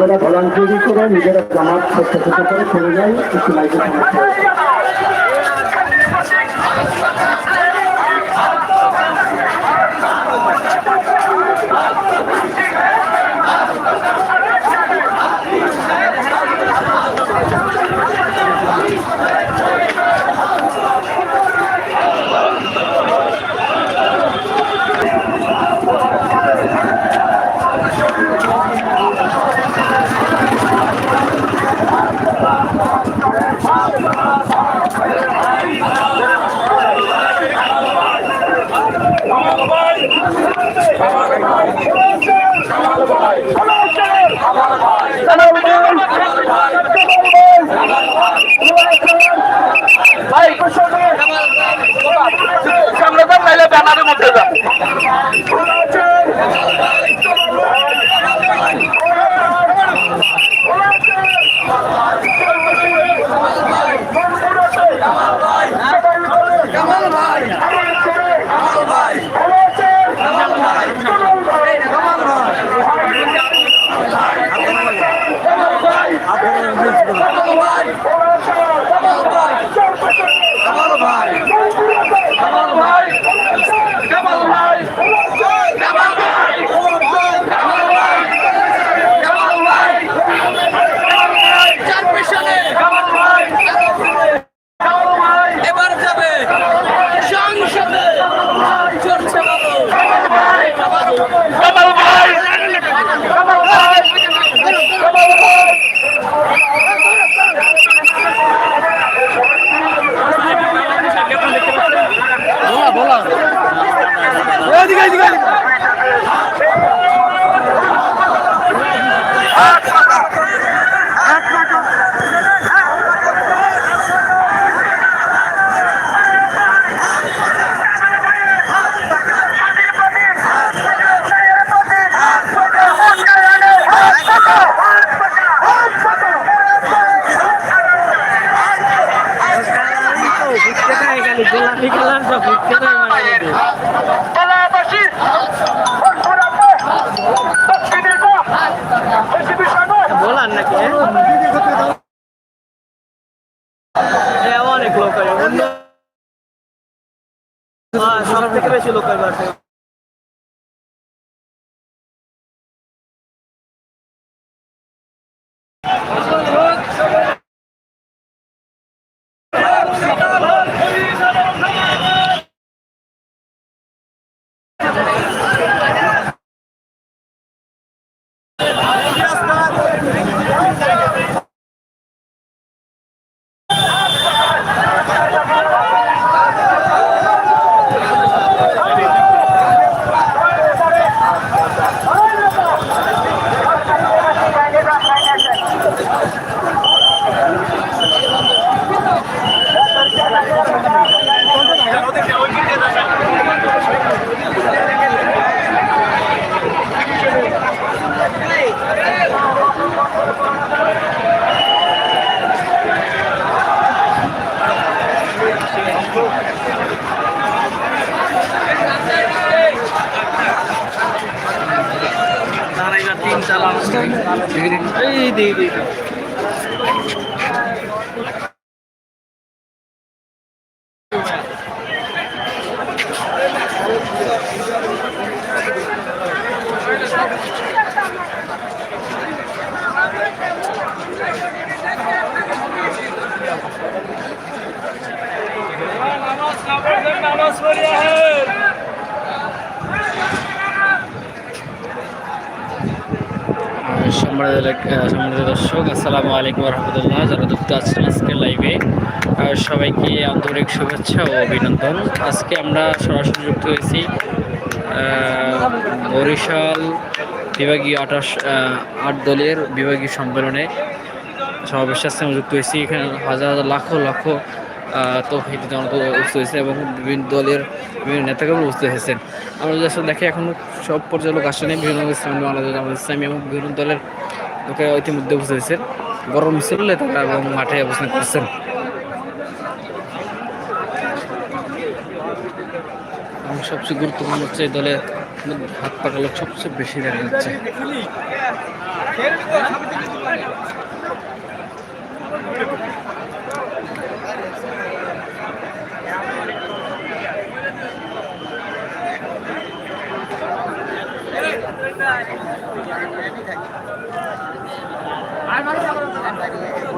নিজেরা ভলান্টিয়ারি করে নিজেরা জামাত স্বেচ্ছাসেবক করে চলে যায় একটু লাইটে সমস্যা হয়। সামনে যান নাইলে ব্যানারের মধ্যে যান সব থেকে বেশি লোক বাসে দাঁড়াইবার তিন চালান এই দিই দিই সম্মানিত আহ, সম্মানিত দর্শক আসসালামু আলাইকুম রহমতুল্লাহ। যারা যুক্ত আছেন আজকে লাইভে সবাইকে আন্তরিক শুভেচ্ছা ও অভিনন্দন। আজকে আমরা সরাসরি যুক্ত হয়েছি বরিশাল বিভাগীয় আঠাশ আট দলের বিভাগীয় সম্মেলনে। সমাবেশে আজকে আমরা যুক্ত হয়েছি, এখানে হাজার হাজার লাখো লাখো তৌহিদ জনতা উপস্থিত হয়েছে এবং বিভিন্ন দলের বিভিন্ন নেতাকর্মী উপস্থিত হয়েছেন। আমরা যদি আসলে দেখি, এখন সব পর্যায়ের লোক আসেনি, বিভিন্ন ইসলামী বাংলাদেশ, আমাদের ইসলামী এবং বিভিন্ন দলের লোকেরা ইতিমধ্যে উপস্থিত হয়েছেন গরম মিছিল তারা এবং মাঠে অবস্থান করছেন। এবং সবচেয়ে গুরুত্বপূর্ণ হচ্ছে, এই দলের হাত পাকা লোক সবচেয়ে বেশি দেখা যাচ্ছে।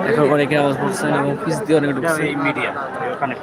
এখন অনেকে আওয়াজ করছেন এবং পিস দিয়ে অনেকে ঢুকছে। মিডিয়া ওখানে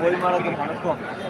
कोई मारा तो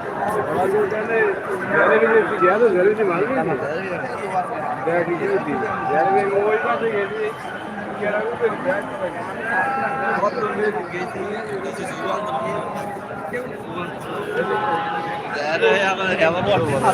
বর্তমান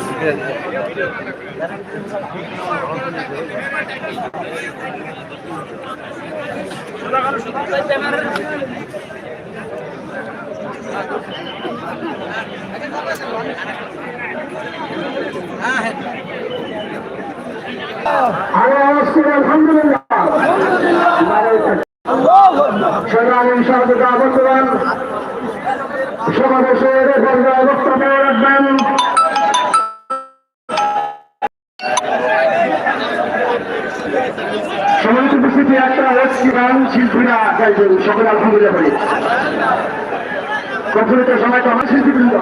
সমাবেশের পর্যায়ে বক্তব্য রাখবেন সমাবেশ উপস্থিতি একটা রক্ষী গান শিল্পীরা গাইবেন সকলে আলহামদুলিল্লাহ বলি প্রচলিত সময় তো আমার শিল্পীবৃন্দ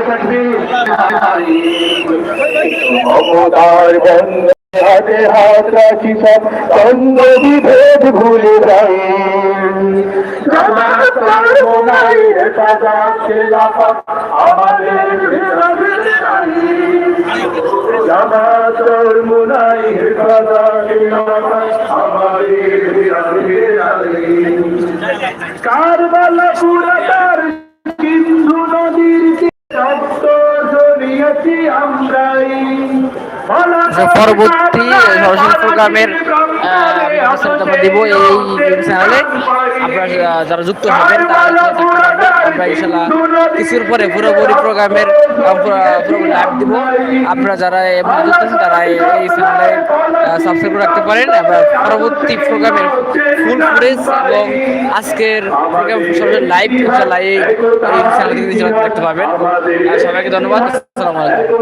থাকবি হাতে হাত রাখি সব দ্বন্দ্ব বিভেদ ভুলে যাই। আমাদের মুনাই কাদা আমাদের কারবালা পুরাতার সিন্ধু পরবর্তী সরাসরি প্রোগ্রামের দিব এই চ্যানেলে আপনারা যারা যুক্ত হবেন তারা। আমরা ইনশাল্লাহ কিছুর পরে পুরোপুরি প্রোগ্রামের লাইভ দিব। আপনারা যারা যুক্ত তারা এই চ্যানেলে সাবস্ক্রাইব রাখতে পারেন এবার পরবর্তী প্রোগ্রামের ফুল ফুটেজ এবং আজকের প্রোগ্রাম লাইভ ইনশাল্লাহ এই চ্যানেল থেকে দেখতে পাবেন। সবাইকে ধন্যবাদ। আসসালামু আলাইকুম।